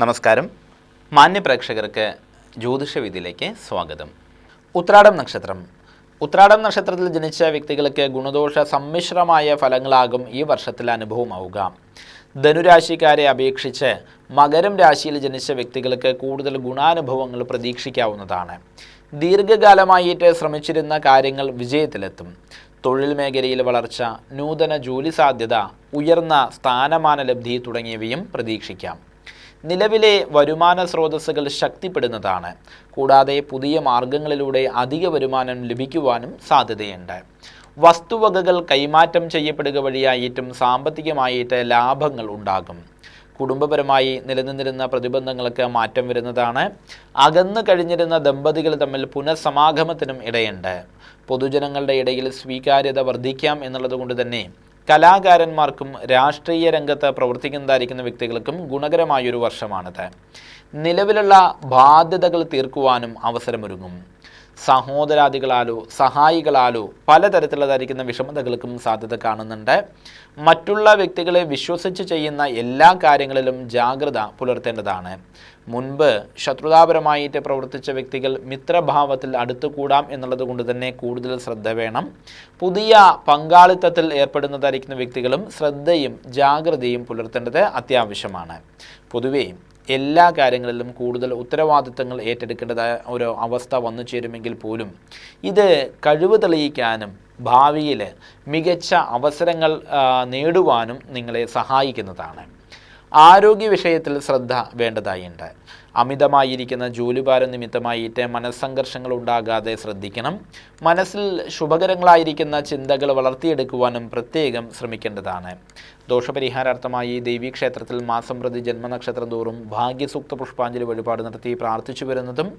നമസ്കാരം. മാന്യപ്രേക്ഷകർക്ക് ജ്യോതിഷവിധിയിലേക്ക് സ്വാഗതം. ഉത്രാടം നക്ഷത്രം. ഉത്രാടം നക്ഷത്രത്തിൽ ജനിച്ച വ്യക്തികൾക്ക് ഗുണദോഷ സമ്മിശ്രമായ ഫലങ്ങളാകും ഈ വർഷത്തിൽ അനുഭവമാവുക ധനുരാശിക്കാരെ അപേക്ഷിച്ച് മകരം രാശിയിൽ ജനിച്ച വ്യക്തികൾക്ക് കൂടുതൽ ഗുണാനുഭവങ്ങൾ പ്രതീക്ഷിക്കാവുന്നതാണ്. ദീർഘകാലമായിട്ട് ശ്രമിച്ചിരുന്ന കാര്യങ്ങൾ വിജയത്തിലെത്തും. തൊഴിൽ മേഖലയിൽ വളർച്ച നൂതന ജോലി സാധ്യത ഉയർന്ന സ്ഥാനമാന ലബ്ധി തുടങ്ങിയവയും പ്രതീക്ഷിക്കാം. നിലവിലെ വരുമാന സ്രോതസ്സുകൾ ശക്തിപ്പെടുന്നതാണ്. കൂടാതെ പുതിയ മാർഗങ്ങളിലൂടെ അധിക വരുമാനം ലഭിക്കുവാനും സാധ്യതയുണ്ട്. വസ്തുവകകൾ കൈമാറ്റം ചെയ്യപ്പെടുക വഴിയായിട്ടും സാമ്പത്തികമായിട്ട് ലാഭങ്ങൾ ഉണ്ടാകും. കുടുംബപരമായി നിലനിന്നിരുന്ന പ്രതിബന്ധങ്ങൾക്ക് മാറ്റം വരുന്നതാണ്. അകന്നു കഴിഞ്ഞിരുന്ന ദമ്പതികൾ തമ്മിൽ പുനഃസമാഗമത്തിനും ഇടയുണ്ട്. പൊതുജനങ്ങളുടെ ഇടയിൽ സ്വീകാര്യത വർദ്ധിക്കാം എന്നുള്ളത് കൊണ്ട് തന്നെ കലാകാരന്മാർക്കും രാഷ്ട്രീയ രംഗത്ത് പ്രവർത്തിക്കുന്നതായിരിക്കുന്ന വ്യക്തികൾക്കും ഗുണകരമായൊരു വർഷമാണിത്. നിലവിലുള്ള ബാധ്യതകൾ തീർക്കുവാനും അവസരമൊരുങ്ങും. സഹോദരാദികളാലോ സഹായികളാലോ പലതരത്തിലുള്ളതായിരിക്കുന്ന വിഷമതകൾക്കും സാധ്യത കാണുന്നുണ്ട്. മറ്റുള്ള വ്യക്തികളെ വിശ്വസിച്ച് ചെയ്യുന്ന എല്ലാ കാര്യങ്ങളിലും ജാഗ്രത പുലർത്തേണ്ടതാണ്. മുൻപ് ശത്രുതാപരമായിട്ട് പ്രവർത്തിച്ച വ്യക്തികൾ മിത്രഭാവത്തിൽ അടുത്തുകൂടാം എന്നുള്ളത് കൊണ്ട് തന്നെ കൂടുതൽ ശ്രദ്ധ വേണം. പുതിയ പങ്കാളിത്തത്തിൽ ഏർപ്പെടുന്നതായിരിക്കുന്ന വ്യക്തികളും ശ്രദ്ധയും ജാഗ്രതയും പുലർത്തേണ്ടത് അത്യാവശ്യമാണ്. പൊതുവേ എല്ലാ കാര്യങ്ങളിലും കൂടുതൽ ഉത്തരവാദിത്തങ്ങൾ ഏറ്റെടുക്കേണ്ടതായ ഒരു അവസ്ഥ വന്നു ചേരുമെങ്കിൽ പോലും ഇത് കഴിവ് തെളിയിക്കാനും ഭാവിയിൽ മികച്ച അവസരങ്ങൾ നേടുവാനും നിങ്ങളെ സഹായിക്കുന്നതാണ്. ആരോഗ്യ വിഷയത്തിൽ ശ്രദ്ധ വേണ്ടതായുണ്ട്. അമിതമായിരിക്കുന്ന ജോലിഭാരം നിമിത്തമായിട്ട് മനസ്സംഘർഷങ്ങൾ ഉണ്ടാകാതെ ശ്രദ്ധിക്കണം. മനസ്സിൽ ശുഭകരങ്ങളായിരിക്കുന്ന ചിന്തകൾ വളർത്തിയെടുക്കുവാനും പ്രത്യേകം ശ്രമിക്കേണ്ടതാണ്. ദോഷപരിഹാരാർത്ഥമായി ദേവീക്ഷേത്രത്തിൽ മാസം പ്രതി ജന്മനക്ഷത്രം തോറും ഭാഗ്യസൂക്ത പുഷ്പാഞ്ജലി വഴിപാട് നടത്തി പ്രാർത്ഥിച്ചു വരുന്നതും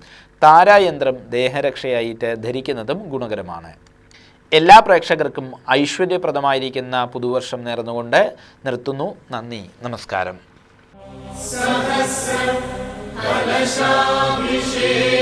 താരായന്ത്രം ദേഹരക്ഷയായിട്ട് ധരിക്കുന്നതും ഗുണകരമാണ്. എല്ലാ പ്രേക്ഷകർക്കും ഐശ്വര്യപ്രദമായിരിക്കുന്ന പുതുവർഷം നേർന്നുകൊണ്ട് നിർത്തുന്നു. നന്ദി. നമസ്കാരം. സഹസ്രം കലശാഭിഷേക.